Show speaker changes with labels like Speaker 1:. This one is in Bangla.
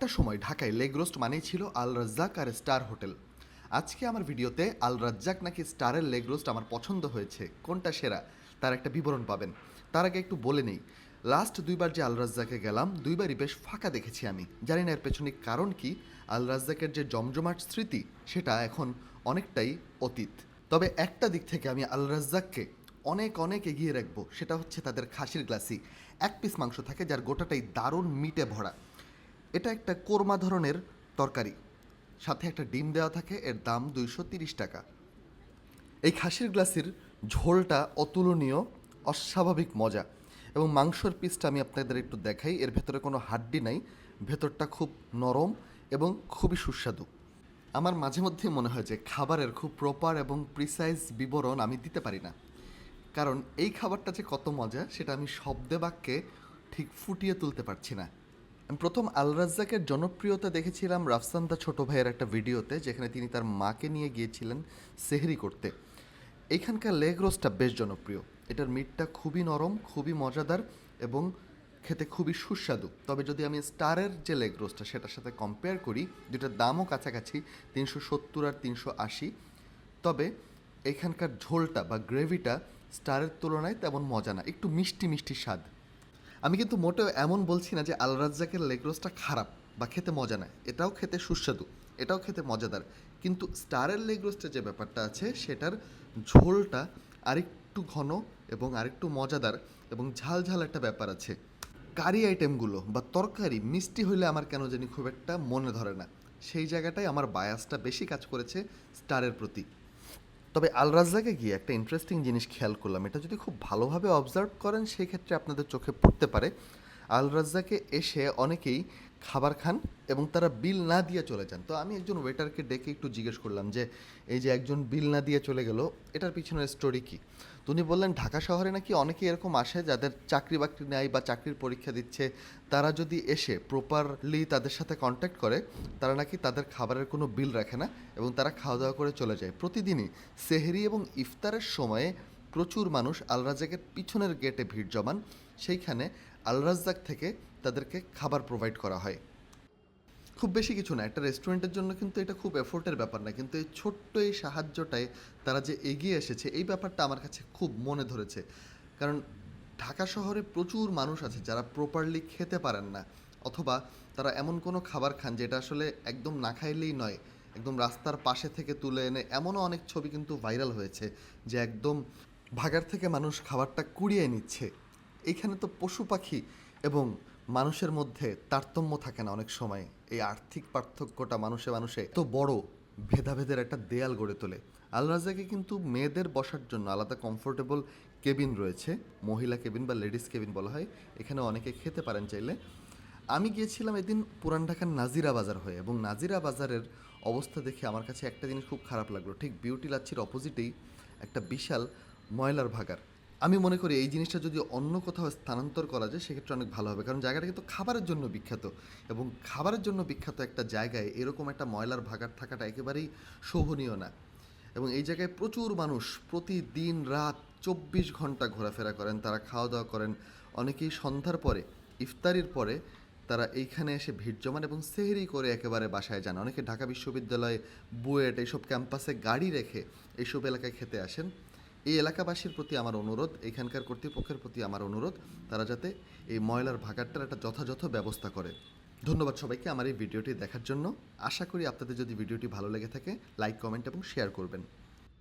Speaker 1: একটা সময় ঢাকায় লেগ রোস্ট মানেই ছিল আল রাজ্জাক আর স্টার হোটেল। আজকে আমার ভিডিওতে আল রাজ্জাক নাকি স্টারের লেগ রোস্ট আমার পছন্দ হয়েছে, কোনটা সেরা, তার একটা বিবরণ পাবেন। তার আগে একটু বলে নেই লাস্ট দুইবার যে আল রাজ্জাকে গেলাম, দুইবারই বেশ ফাঁকা দেখেছি আমি। জানি না এর পেছনে কারণ কি, আল রাজ্জাকের যে জমজমাট স্মৃতি, সেটা এখন অনেকটাই অতীত। তবে একটা দিক থেকে আমি আল রাজ্জাককে অনেক অনেক এগিয়ে রাখব, সেটা হচ্ছে তাদের খাসির গ্লাসি। এক পিস মাংস থাকে যার গোটাটাই দারুণ মিটে ভরা। এটা একটা কোরমা ধরনের তরকারি। সাথে একটা ডিম দেওয়া থাকে, এর দাম দুইশো তিরিশ টাকা। এই খাসির গ্লাসের ঝোলটা অতুলনীয়, অস্বাভাবিক মজা এবং মাংসর পিসটা আমি আপনাদের একটু দেখাই। এর ভেতরে কোনো হাড্ডি নাই, ভেতরটা খুব নরম এবং খুবই সুস্বাদু। আমার মাঝে মধ্যে মনে হয় যে খাবারের খুব প্রপার এবং প্রিসাইজ বিবরণ আমি দিতে পারি না। কারণ এই খাবারটা যে কত মজা, সেটা আমি শব্দে বাক্যে ঠিক ফুটিয়ে তুলতে পারছি না। প্রথম আল রাজ্জাকের জনপ্রিয়তা দেখেছিলাম রাফসান্দা ছোট ভাইয়ের একটা ভিডিওতে, যেখানে তিনি তার মাকে নিয়ে গিয়েছিলেন সেহরি করতে। এখানকার লেগ রোস্টটা বেশ জনপ্রিয়। এটার মিটটা খুবই নরম, খুবই মজাদার এবং খেতে খুবই সুস্বাদু। তবে যদি আমি স্টারের যে লেগ রোস্টটা, সেটার সাথে কম্পেয়ার করি যেটার দামও কাছাকাছি, তিনশো সত্তর আর তিনশো আশি। তবে এখানকার ঝোলটা বা গ্রেভিটা স্টারের তুলনায় তেমন মজা না, একটু মিষ্টি মিষ্টি স্বাদ। আমি কিন্তু মোটেও এমন বলছি না যে আল রাজ্জাকের লেগ রোস্টটা খারাপ বা খেতে মজা নেয় এটাও খেতে সুস্বাদু, এটাও খেতে মজাদার। কিন্তু স্টারের লেগ রোস্টের যে ব্যাপারটা আছে, সেটার ঝোলটা আরেকটু ঘন এবং আরেকটু মজাদার এবং ঝাল ঝাল একটা ব্যাপার আছে। কারি আইটেমগুলো বা তরকারি মিষ্টি হইলে আমার কেন জানি খুব একটা মনে ধরে না। সেই জায়গাটায় আমার বায়াসটা বেশি কাজ করেছে স্টারের প্রতি। তবে আল রাজ্জাকে গিয়ে একটা ইন্টারেস্টিং জিনিস খেয়াল করলাম। এটা যদি খুব ভালোভাবে অবজার্ভ করেন, সেই ক্ষেত্রে আপনাদের চোখে পড়তে পারে আল রাজ্জাকে এসে অনেকেই খাবার খান এবং তারা বিল না দিয়ে চলে যান। তো আমি একজন ওয়েটারকে ডেকে একটু জিজ্ঞেস করলাম যে, এই যে একজন বিল না দিয়ে চলে গেল, এটার পিছনের স্টোরি কি? উনি বললেন ঢাকা শহরে নাকি অনেকেই এরকম আসে যাদের চাকরি বাকরি নেয় বা চাকরির পরীক্ষা দিচ্ছে। তারা যদি এসে প্রপারলি তাদের সাথে কন্ট্যাক্ট করে, তারা নাকি তাদের খাবারের কোনো বিল রাখে না এবং তারা খাওয়া দাওয়া করে চলে যায়। প্রতিদিনই সেহরি এবং ইফতারের সময়ে প্রচুর মানুষ আল রাজ্জাকের পিছনের গেটে ভিড় জমান। সেইখানে আল রাজ্জাক থেকে তাদেরকে খাবার প্রোভাইড করা হয়। খুব বেশি কিছু না, একটা রেস্টুরেন্টের জন্য কিন্তু এটা খুব এফোর্টের ব্যাপার না, কিন্তু এই ছোট্ট এই সাহায্যটায় তারা যে এগিয়ে এসেছে, এই ব্যাপারটা আমার কাছে খুব মনে ধরেছে। কারণ ঢাকা শহরে প্রচুর মানুষ আছে যারা প্রপারলি খেতে পারেন না, অথবা তারা এমন কোনো খাবার খান যেটা আসলে একদম না খাইলেই নয়, একদম রাস্তার পাশে থেকে তুলে এনে এমনও অনেক ছবি কিন্তু ভাইরাল হয়েছে যে একদম ভাগার থেকে মানুষ খাবারটা কুড়িয়ে নিচ্ছে। এখানে তো পশু পাখি এবং মানুষের মধ্যে তারতম্য থাকে না অনেক সময়। এই আর্থিক পার্থক্যটা মানুষে মানুষে তো বড় ভেদাভেদের একটা দেয়াল গড়ে তোলে। আল রাজাকে কিন্তু মেয়েদের বসার জন্য আলাদা কমফোর্টেবল কেবিন রয়েছে, মহিলা কেবিন বা লেডিস কেবিন বলা হয়, এখানে অনেকে খেতে পারেন চাইলে। আমি গিয়েছিলাম এদিন পুরান ঢাকার নাজিরা বাজার হয়ে এবং নাজিরা বাজারের অবস্থা দেখে আমার কাছে একটা জিনিস খুব খারাপ লাগল। ঠিক বিউটি লাচ্ছির অপোজিটেই একটা বিশাল ময়লার ভাগার। আমি মনে করি এই জিনিসটা যদি অন্য কোথাও স্থানান্তর করা যায়, সেক্ষেত্রে অনেক ভালো হবে। কারণ জায়গাটা কিন্তু খাবারের জন্য বিখ্যাত এবং খাবারের জন্য বিখ্যাত একটা জায়গায় এরকম একটা ময়লার ভাগার থাকাটা একেবারেই শোভনীয় না। এবং এই জায়গায় প্রচুর মানুষ প্রতিদিন রাত চব্বিশ ঘণ্টা ঘোরাফেরা করেন, তারা খাওয়া দাওয়া করেন। অনেকেই সন্ধ্যার পরে, ইফতারির পরে তারা এইখানে এসে ভিড় জমান এবং সেহরি করে একেবারে বাসায় যান। অনেকে ঢাকা বিশ্ববিদ্যালয় বুয়েট এইসব ক্যাম্পাসে গাড়ি রেখে এইসব এলাকায় খেতে আসেন। এই এলাকাবাসীর প্রতি আমার অনুরোধ, এখানকার কর্তৃপক্ষের প্রতি আমার অনুরোধ, তারা যাতে এই ময়লার ভাগারটার একটা যথাযথ ব্যবস্থা করে। ধন্যবাদ সবাইকে আমার এই ভিডিওটি দেখার জন্য। আশা করি আপনাদের যদি ভিডিওটি ভালো লেগে থাকে, লাইক, কমেন্ট এবং শেয়ার করবেন।